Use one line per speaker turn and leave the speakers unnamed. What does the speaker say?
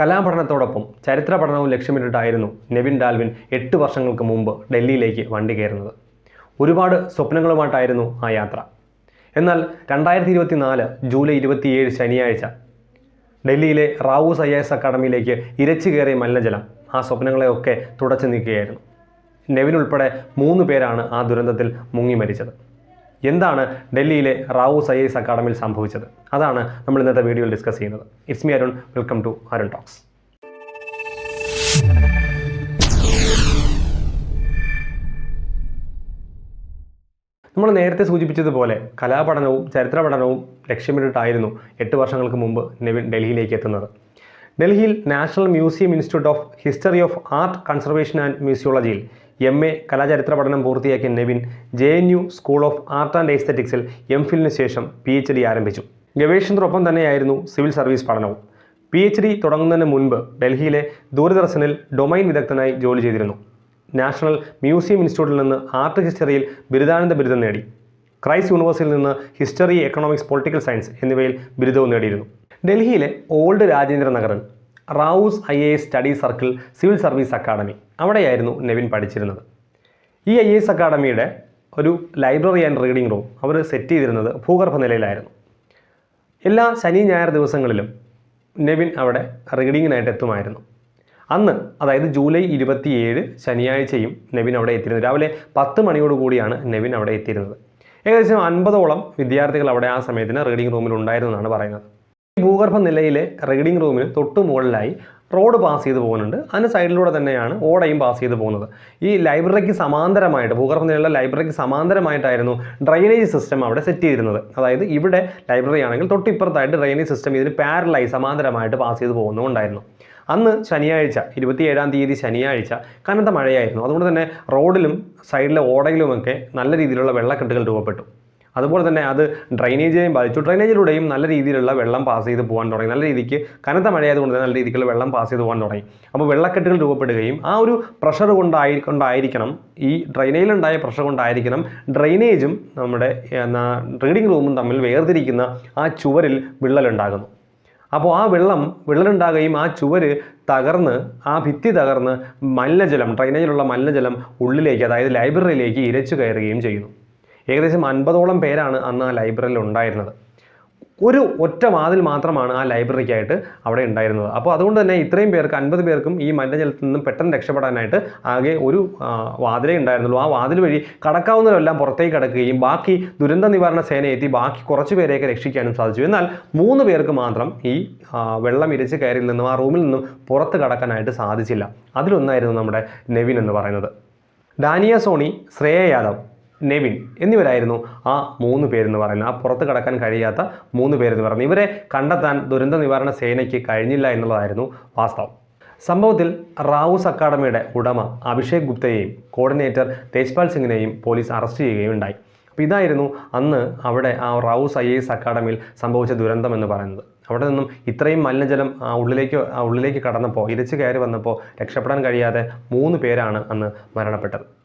കലാപഠനത്തോടൊപ്പം ചരിത്ര പഠനവും ലക്ഷ്യമിട്ടിട്ടായിരുന്നു നെവിൻ ഡാൽവിൻ എട്ട് വർഷങ്ങൾക്ക് മുമ്പ് ഡൽഹിയിലേക്ക് വണ്ടി കയറുന്നത്. ഒരുപാട് സ്വപ്നങ്ങളുമായിട്ടായിരുന്നു ആ യാത്ര. എന്നാൽ രണ്ടായിരത്തി ഇരുപത്തി നാല് ജൂലൈ ഇരുപത്തിയേഴ് ശനിയാഴ്ച ഡൽഹിയിലെ റാവു ഐ എസ് അക്കാഡമിയിലേക്ക് ഇരച്ചു കയറിയ മലിനജലം ആ സ്വപ്നങ്ങളെയൊക്കെ തുടച്ചു നീക്കുകയായിരുന്നു. നെവിൻ ഉൾപ്പെടെ മൂന്ന് പേരാണ് ആ ദുരന്തത്തിൽ മുങ്ങി മരിച്ചത്. എന്താണ് ഡൽഹിയിലെ റാവു ഐ എസ് അക്കാഡമിയിൽ സംഭവിച്ചത്? അതാണ് നമ്മൾ ഇന്നത്തെ വീഡിയോയിൽ ഡിസ്കസ് ചെയ്യുന്നത്. It's me Arun welcome to Arun talks നമ്മൾ നേരത്തെ സൂചിപ്പിച്ചതുപോലെ കലാപഠനവും ചരിത്ര പഠനവും ലക്ഷ്യമിട്ടിട്ടായിരുന്നു എട്ട് വർഷങ്ങൾക്ക് മുമ്പ് നെവിൻ ഡൽഹിയിലേക്ക് എത്തുന്നത്. ഡൽഹിയിൽ national museum institute of history of art conservation and മ്യൂസിയോളജിയിൽ M A കലാചരിത്ര പഠനം പൂർത്തിയാക്കിയ Nevin J N U school of art and എസ്തറ്റിക്സിൽ M ഫിലിന് ശേഷം പി എച്ച് ഡി ആരംഭിച്ചു. ഗവേഷണത്തിനൊപ്പം തന്നെയായിരുന്നു സിവിൽ സർവീസ് പഠനവും. പി എച്ച് ഡി തുടങ്ങുന്നതിന് മുൻപ് ഡൽഹിയിലെ ദൂരദർശനിൽ ഡൊമൈൻ വിദഗ്ധനായി ജോലി ചെയ്തിരുന്നു. നാഷണൽ മ്യൂസിയം ഇൻസ്റ്റിറ്റ്യൂട്ടിൽ നിന്ന് ആർട്ട് ഹിസ്റ്ററിയിൽ ബിരുദാനന്ദ ബിരുദം നേടി. ക്രൈസ്റ്റ് യൂണിവേഴ്സിറ്റിയിൽ നിന്ന് ഹിസ്റ്ററി എക്കണോമിക്സ് പൊളിറ്റിക്കൽ സയൻസ് എന്നിവയിൽ ബിരുദവും നേടിയിരുന്നു. ഡൽഹിയിലെ ഓൾഡ് രാജേന്ദ്ര നഗറിൽ Rau's I A S study circle civil service academy അവിടെയായിരുന്നു നെവിൻ പഠിച്ചിരുന്നത്. ഈ ഐ എസ് അക്കാഡമിയുടെ ഒരു ലൈബ്രറി ആൻഡ് റീഡിംഗ് റൂം അവർ സെറ്റ് ചെയ്തിരുന്നത് ഭൂഗർഭ നിലയിലായിരുന്നു എല്ലാ ശനി ഞായർ ദിവസങ്ങളിലും നെവിൻ അവിടെ റീഡിങ്ങിനായിട്ട് എത്തുമായിരുന്നു. അന്ന് അതായത് ജൂലൈ ഇരുപത്തിയേഴ് ശനിയാഴ്ചയും നെവിൻ അവിടെ എത്തിയിരുന്നു. രാവിലെ പത്ത് മണിയോടുകൂടിയാണ് നെവിൻ അവിടെ എത്തിയിരുന്നത്. ഏകദേശം അൻപതോളം വിദ്യാർത്ഥികൾ അവിടെ ആ സമയത്തിന് റീഡിംഗ് റൂമിൽ ഉണ്ടായിരുന്നു എന്നാണ് പറയുന്നത്. ഭൂഗർഭ നിലയിലെ റീഡിംഗ് റൂമിന് തൊട്ടു മുകളിലായി റോഡ് പാസ് ചെയ്ത് പോകുന്നുണ്ട്. അതിന് സൈഡിലൂടെ തന്നെയാണ് ഓടയും പാസ് ചെയ്ത് പോകുന്നത്. ഈ ലൈബ്രറിക്ക് സമാന്തരമായിട്ട് ഭൂഗർഭ നിലയിലെ ലൈബ്രറിക്ക് സമാന്തരമായിട്ടായിരുന്നു ഡ്രെയിനേജ് സിസ്റ്റം അവിടെ സെറ്റ് ചെയ്തിരുന്നത്. അതായത് ഇവിടെ ലൈബ്രറി ആണെങ്കിൽ തൊട്ടിപ്പുറത്തായിട്ട് ഡ്രൈനേജ് സിസ്റ്റം ഇതിന് പാരലായി സമാന്തരമായിട്ട് പാസ് ചെയ്ത് പോകുന്നുണ്ടായിരുന്നു അന്ന് ശനിയാഴ്ച ഇരുപത്തിയേഴാം തീയതി ശനിയാഴ്ച കനത്ത മഴയായിരുന്നു. അതുകൊണ്ട് തന്നെ റോഡിലും സൈഡിലെ ഓടയിലുമൊക്കെ നല്ല രീതിയിലുള്ള വെള്ളക്കെട്ടുകൾ രൂപപ്പെട്ടു. അതുപോലെ തന്നെ അത് ഡ്രൈനേജിനെയും ബാധിച്ചു. ഡ്രൈനേജിലൂടെയും നല്ല രീതിയിലുള്ള വെള്ളം പാസ് ചെയ്ത് പോകാൻ തുടങ്ങി. നല്ല രീതിക്ക് കനത്ത മഴയായതുകൊണ്ട് തന്നെ നല്ല രീതിക്കുള്ള വെള്ളം പാസ് ചെയ്ത് പോകാൻ തുടങ്ങി. അപ്പോൾ വെള്ളക്കെട്ടുകൾ രൂപപ്പെടുകയും ആ ഒരു പ്രഷർ കൊണ്ടായി കൊണ്ടായിരിക്കണം ഈ ഡ്രൈനേജിലുണ്ടായ പ്രഷർ കൊണ്ടായിരിക്കണം ഡ്രൈനേജും നമ്മുടെ റീഡിംഗ് റൂമും തമ്മിൽ വേർതിരിക്കുന്ന ആ ചുവരിൽ വിള്ളലുണ്ടാകുന്നു. അപ്പോൾ ആ വെള്ളം വിള്ളലുണ്ടാകുകയും ആ ചുവര് തകർന്ന് ആ ഭിത്തി തകർന്ന് മലിനജലം ഡ്രൈനേജിലുള്ള മലിനജലം ഉള്ളിലേക്ക് അതായത് ലൈബ്രറിയിലേക്ക് ഇരച്ചു കയറുകയും ചെയ്യുന്നു. ഏകദേശം അൻപതോളം പേരാണ് അന്ന് ആ ലൈബ്രറിയിൽ ഉണ്ടായിരുന്നത്. ഒരു ഒറ്റ വാതിൽ മാത്രമാണ് ആ ലൈബ്രറിക്കായിട്ട് അവിടെ ഉണ്ടായിരുന്നത്. അപ്പോൾ അതുകൊണ്ട് തന്നെ ഇത്രയും പേർക്ക് അൻപത് പേർക്കും ഈ മലിനജലത്തിൽ നിന്നും പെട്ടെന്ന് രക്ഷപ്പെടാനായിട്ട് ആകെ ഒരു വാതിലേ ഉണ്ടായിരുന്നുള്ളൂ. ആ വാതിൽ വഴി കടക്കാവുന്നവരെല്ലാം പുറത്തേക്ക് കടക്കുകയും ബാക്കി ദുരന്ത നിവാരണ സേന എത്തി ബാക്കി കുറച്ച് പേരെയൊക്കെ രക്ഷിക്കാനും സാധിച്ചു. എന്നാൽ മൂന്ന് പേർക്ക് മാത്രം ഈ വെള്ളം ഇരച്ച് കയറിൽ നിന്നും ആ റൂമിൽ നിന്നും പുറത്ത് കടക്കാനായിട്ട് സാധിച്ചില്ല. അതിലൊന്നായിരുന്നു നമ്മുടെ നെവിൻ എന്ന് പറയുന്നത്. ഡാനിയ സോണി ശ്രേയ യാദവ്. നെവിൻ എന്നിവരായിരുന്നു ആ മൂന്ന് പേരെന്ന് പറയുന്നത്. ആ പുറത്ത് കടക്കാൻ കഴിയാത്ത മൂന്ന് പേരെന്ന് പറയുന്നത്. ഇവരെ കണ്ടെത്താൻ ദുരന്ത നിവാരണ സേനയ്ക്ക് കഴിഞ്ഞില്ല എന്നുള്ളതായിരുന്നു വാസ്തവം. സംഭവത്തിൽ റാവൂസ് അക്കാഡമിയുടെ ഉടമ അഭിഷേക് ഗുപ്തയെയും കോർഡിനേറ്റർ തേജ്പാൽ സിംഗിനെയും പോലീസ് അറസ്റ്റ് ചെയ്യുകയും ഉണ്ടായി. അപ്പോൾ ഇതായിരുന്നു അന്ന് അവിടെ ആ റാവൂസ് ഐ എസ് അക്കാഡമിയിൽ സംഭവിച്ച ദുരന്തം എന്ന് പറയുന്നത്. അവിടെ നിന്നും ഇത്രയും മലിനജലം ആ ഉള്ളിലേക്ക് ആ ഉള്ളിലേക്ക് കടന്നപ്പോൾ ഇരച്ച് കയറി വന്നപ്പോൾ രക്ഷപ്പെടാൻ കഴിയാതെ മൂന്ന് പേരാണ് അന്ന് മരണപ്പെട്ടത്.